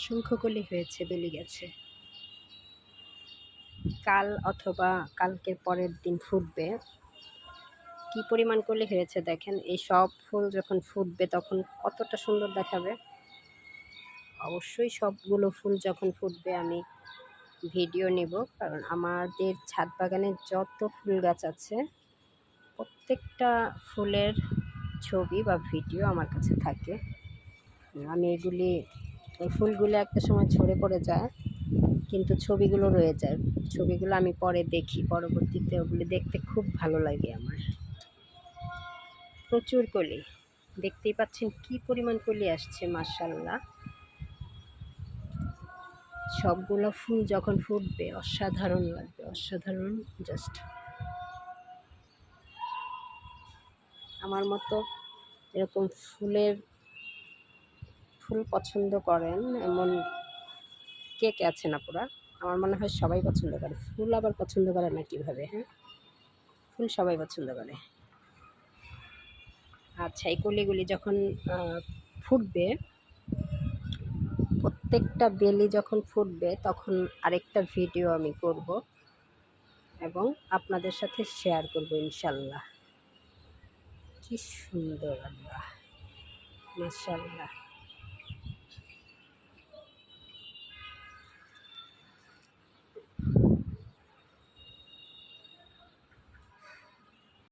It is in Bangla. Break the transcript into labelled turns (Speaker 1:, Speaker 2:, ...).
Speaker 1: অসংখ্য কলি হয়েছে বেলি গেছে। কাল অথবা কালকের পরের দিন ফুটবে। কি পরিমাণ কলি হয়েছে দেখেন, এই সব ফুল যখন ফুটবে তখন কতটা সুন্দর দেখাবে। অবশ্যই সবগুলো ফুল যখন ফুটবে আমি ভিডিও নেব, কারণ আমাদের ছাদ বাগানে যত ফুল গাছ আছে, প্রত্যেকটা ফুলের ছবি বা ভিডিও আমার কাছে থাকে। আমি এগুলি এই ফুলগুলো একটা সময় ঝরে পড়ে যায়, কিন্তু ছবিগুলো রয়ে যায়। ছবিগুলো আমি পরে দেখি, পরবর্তীতে ওগুলি দেখতে খুব ভালো লাগে আমার। প্রচুর কলি। দেখতেই পাচ্ছেন কি পরিমাণ কলি আসছে মার্শাল্লাহ সবগুলো ফুল যখন ফুটবে, অসাধারণ লাগবে, অসাধারণ জাস্ট আমার মতো এরকম ফুলের ফুল পছন্দ করেন, এমন কে কে আছেন আপুরা? আমার মনে হয় সবাই পছন্দ করে। ফুল আবার পছন্দ করে না কীভাবে হ্যাঁ? ফুল সবাই পছন্দ করে। আচ্ছা এই কলিগুলি যখন ফুটবে, প্রত্যেকটা বেলি যখন ফুটবে, তখন আরেকটা ভিডিও আমি করব এবং আপনাদের সাথে শেয়ার করব ইনশাল্লাহ। কি সুন্দর আল্লাহ, মাশাল্লাহ।